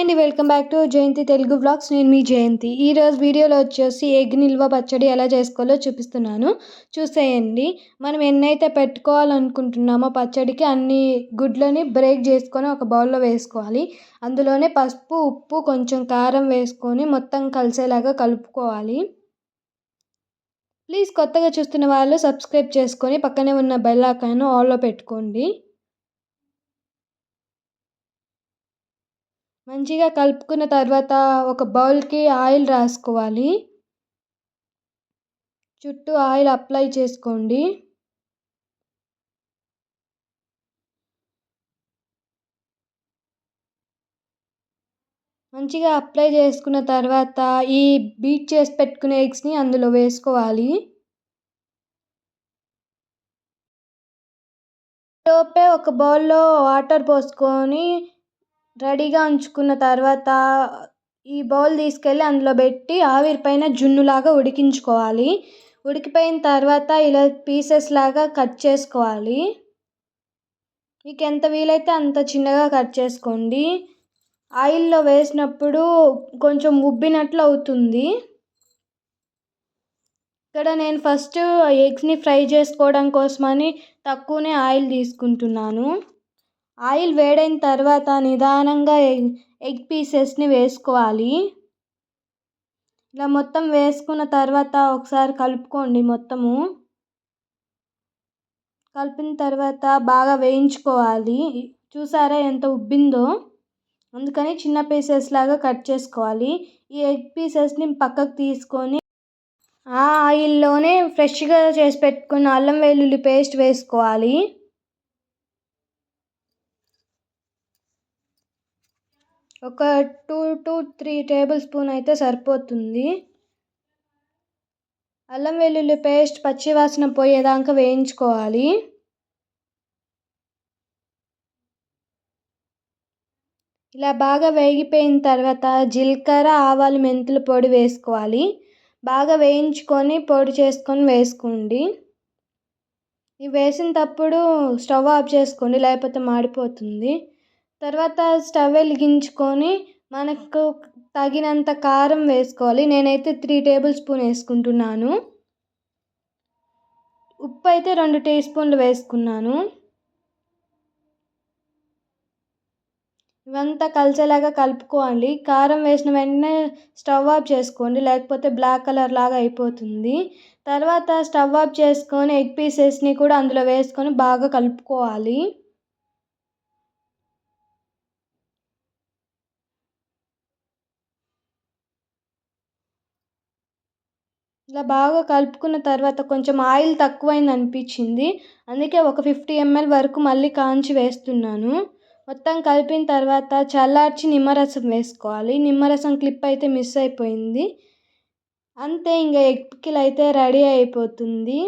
అండి welcome back to Jayanthi Telugu blogs నేను మీ జయంతి. ఈరోజు వీడియోలో వచ్చేసి ఎగ్ నిల్వ పచ్చడి ఎలా చేసుకోవాలో చూపిస్తున్నాను. చూసేయండి. మనం ఎన్నైతే పెట్టుకోవాలనుకుంటున్నామో పచ్చడికి అన్ని గుడ్లని బ్రేక్ చేసుకొని ఒక బౌల్లో వేసుకోవాలి. అందులోనే పసుపు ఉప్పు కొంచెం కారం వేసుకొని మొత్తం కలిసేలాగా కలుపుకోవాలి. ప్లీజ్ కొత్తగా చూస్తున్న వాళ్ళు సబ్స్క్రైబ్ చేసుకొని పక్కనే ఉన్న బెల్ ఐకాన్ ఆల్లో పెట్టుకోండి. మంచిగా కలుపుకున్న తర్వాత ఒక బౌల్కి ఆయిల్ రాసుకోవాలి. చుట్టూ ఆయిల్ అప్లై చేసుకోండి. మంచిగా అప్లై చేసుకున్న తర్వాత ఈ బీట్ చేసి పెట్టుకునే ఎగ్స్ని అందులో వేసుకోవాలి. లోపే ఒక బౌల్లో వాటర్ పోసుకొని రెడీగా ఉంచుకున్న తర్వాత ఈ బౌల్ తీసుకెళ్ళి అందులో పెట్టి ఆవిరి పైన జున్నులాగా ఉడికించుకోవాలి. ఉడికిపోయిన తర్వాత ఇలా పీసెస్ లాగా కట్ చేసుకోవాలి. మీకు ఎంత వీలైతే అంత చిన్నగా కట్ చేసుకోండి. ఆయిల్లో వేసినప్పుడు కొంచెం ఉబ్బినట్లు అవుతుంది. ఇక్కడ నేను ఫస్ట్ ఎగ్స్ని ఫ్రై చేసుకోవడం కోసమని తక్కువనే ఆయిల్ తీసుకుంటున్నాను. ఆయిల్ వేడైన తర్వాత నిదానంగా ఎగ్ ఎగ్ పీసెస్ని వేసుకోవాలి. ఇలా మొత్తం వేసుకున్న తర్వాత ఒకసారి కలుపుకోండి మొత్తము. కలిపిన తర్వాత బాగా వేయించుకోవాలి. చూసారా ఎంత ఉబ్బిందో? అందుకని చిన్న పీసెస్ లాగా కట్ చేసుకోవాలి. ఈ ఎగ్ పీసెస్ని పక్కకు తీసుకొని ఆ ఆయిల్లోనే ఫ్రెష్గా చేసి పెట్టుకున్న అల్లం వెల్లుల్లి పేస్ట్ వేసుకోవాలి. ఒక two to three tablespoon అయితే సరిపోతుంది. అల్లం వెల్లుల్లి పేస్ట్ పచ్చివాసన పోయేదాకా వేయించుకోవాలి. ఇలా బాగా వేగిపోయిన తర్వాత జీలకర్ర ఆవాలు మెంతుల పొడి వేసుకోవాలి. బాగా వేయించుకొని పొడి చేసుకొని వేసుకోండి. ఇవి వేసినప్పుడు స్టవ్ ఆఫ్ చేసుకోండి లేకపోతే మాడిపోతుంది. తర్వాత స్టవ్ వెలిగించుకొని మనకు తగినంత కారం వేసుకోవాలి. నేనైతే త్రీ టేబుల్ స్పూన్ వేసుకుంటున్నాను. ఉప్పు అయితే రెండు టీ స్పూన్లు వేసుకున్నాను. ఇవంతా కలిసేలాగా కలుపుకోవాలి. కారం వేసిన వెంటనే స్టవ్ ఆఫ్ చేసుకోండి. లేకపోతే బ్లాక్ కలర్ లాగా అయిపోతుంది. తర్వాత స్టవ్ ఆఫ్ చేసుకొని ఎగ్ పీసెస్ని కూడా అందులో వేసుకొని బాగా కలుపుకోవాలి. ఇలా బాగా కలుపుకున్న తర్వాత కొంచెం ఆయిల్ తక్కువైంది అనిపించింది. అందుకే ఒక ఫిఫ్టీ ఎంఎల్ వరకు మళ్ళీ కాంచి వేస్తున్నాను. మొత్తం కలిపిన తర్వాత చల్లార్చి నిమ్మరసం వేసుకోవాలి. నిమ్మరసం క్లిప్ అయితే మిస్ అయిపోయింది. అంతే ఇంకా ఎగ్ పికిల్ అయితే రెడీ అయిపోతుంది.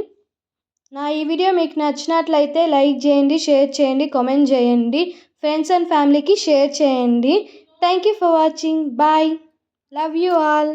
నా ఈ వీడియో మీకు నచ్చినట్లయితే లైక్ చేయండి షేర్ చేయండి కామెంట్ చేయండి. ఫ్రెండ్స్ అండ్ ఫ్యామిలీకి షేర్ చేయండి. Thank you for watching. Bye. Love you all.